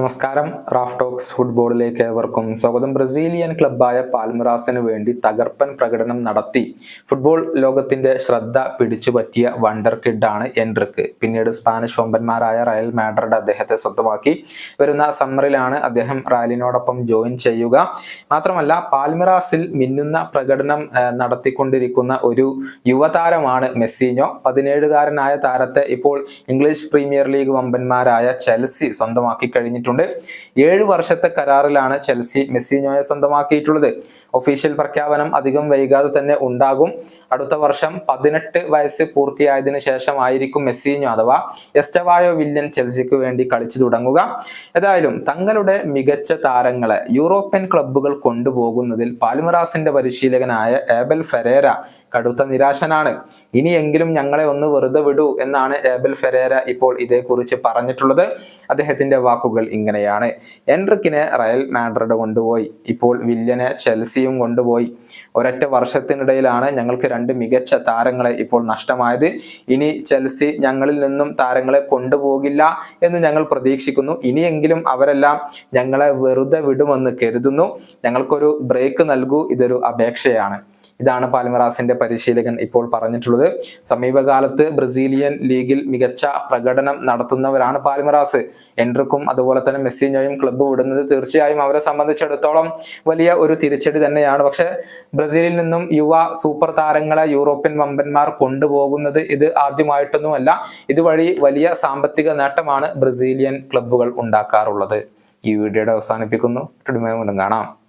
നമസ്കാരം. Raf talks ഫുട്ബോളിലേക്ക് ഏവർക്കും സ്വാഗതം. ബ്രസീലിയൻ ക്ലബ്ബായ പാൽമറാസിന് വേണ്ടി തകർപ്പൻ പ്രകടനം നടത്തി. ഫുട്ബോൾ ലോകത്തിന്റെ ശ്രദ്ധ പിടിച്ചു പറ്റിയ വണ്ടർ കിഡാണ് എൻട്രിക്ക്. പിന്നീട് സ്പാനിഷ് വമ്പന്മാരായ റയൽ മാഡ്രിഡ് അദ്ദേഹത്തെ സ്വന്തമാക്കി. വരുന്ന സമ്മറിലാണ് അദ്ദേഹം റയലിനോടൊപ്പം ജോയിൻ ചെയ്യുക. മാത്രമല്ല പാൽമിറാസിൽ മിന്നുന്ന പ്രകടനം നടത്തിക്കൊണ്ടിരിക്കുന്ന ഒരു യുവതാരമാണ് മെസ്സീനോ. പതിനേഴുകാരനായ താരത്തെ ഇപ്പോൾ ഇംഗ്ലീഷ് പ്രീമിയർ ലീഗ് വമ്പന്മാരായ ചെൽസി സ്വന്തമാക്കി കഴിഞ്ഞിട്ടുണ്ട് ഏഴ് വർഷത്തെ കരാറിലാണ് ചെൽസി മെസ്സിനോയെ സ്വന്തമാക്കിയിട്ടുള്ളത്. ഒഫീഷ്യൽ പ്രഖ്യാപനം അധികം വൈകാതെ തന്നെ ഉണ്ടാകും. അടുത്ത വർഷം പതിനെട്ട് വയസ്സ് പൂർത്തിയായതിനു ശേഷമായിരിക്കും മെസ്സിനോ അഥവാ എസ്റ്റവായോ വില്യൻ ചെൽസിക്ക് വേണ്ടി കളിച്ചു തുടങ്ങുക. ഏതായാലും തങ്ങളുടെ മികച്ച താരങ്ങളെ യൂറോപ്യൻ ക്ലബ്ബുകൾ കൊണ്ടുപോകുന്നതിൽ പാൽമറാസിന്റെ പരിശീലകനായ ഏബൽ ഫെരേര കടുത്ത നിരാശനാണ്. ഇനിയെങ്കിലും ഞങ്ങളെ ഒന്ന് വെറുതെ വിടൂ എന്നാണ് ഏബൽ ഫെരേര ഇപ്പോൾ ഇതേക്കുറിച്ച് പറഞ്ഞിട്ടുള്ളത്. അദ്ദേഹത്തിന്റെ വാക്കുകൾ ഇങ്ങനെയാണ്. എൻട്രിക്കിനെ റയൽ മാഡ്രിഡ് കൊണ്ടുപോയി. ഇപ്പോൾ വില്യനെ ചെൽസിയും കൊണ്ടുപോയി. ഒരൊറ്റ വർഷത്തിനിടയിലാണ് ഞങ്ങൾക്ക് രണ്ട് മികച്ച താരങ്ങളെ ഇപ്പോൾ നഷ്ടമായത്. ഇനി ചെൽസി ഞങ്ങളിൽ നിന്നും താരങ്ങളെ കൊണ്ടുപോകില്ല എന്ന് ഞങ്ങൾ പ്രതീക്ഷിക്കുന്നു. ഇനിയെങ്കിലും അവരെല്ലാം ഞങ്ങളെ വെറുതെ വിടുമെന്ന് കരുതുന്നു. ഞങ്ങൾക്കൊരു ബ്രേക്ക് നൽകൂ. ഇതൊരു അപേക്ഷയാണ്. ഇതാണ് പാൽമിറാസിന്റെ പരിശീലകൻ ഇപ്പോൾ പറഞ്ഞിട്ടുള്ളത്. സമീപകാലത്ത് ബ്രസീലിയൻ ലീഗിൽ മികച്ച പ്രകടനം നടത്തുന്നവരാണ് പാൽമിറാസ്. എൻട്രിക്കും അതുപോലെ തന്നെ മെസ്സിനോയും ക്ലബ്ബ് വിടുന്നത് തീർച്ചയായും അവരെ സംബന്ധിച്ചിടത്തോളം വലിയ ഒരു തിരിച്ചടി തന്നെയാണ്. പക്ഷെ ബ്രസീലിൽ നിന്നും യുവ സൂപ്പർ താരങ്ങളെ യൂറോപ്യൻ വമ്പന്മാർ കൊണ്ടുപോകുന്നത് ഇത് ആദ്യമായിട്ടൊന്നുമല്ല. ഇതുവഴി വലിയ സാമ്പത്തിക നേട്ടമാണ് ബ്രസീലിയൻ ക്ലബ്ബുകൾ ഉണ്ടാക്കാറുള്ളത്. ഈ വീഡിയോയുടെ അവസാനിപ്പിക്കുന്നു. കാണാം.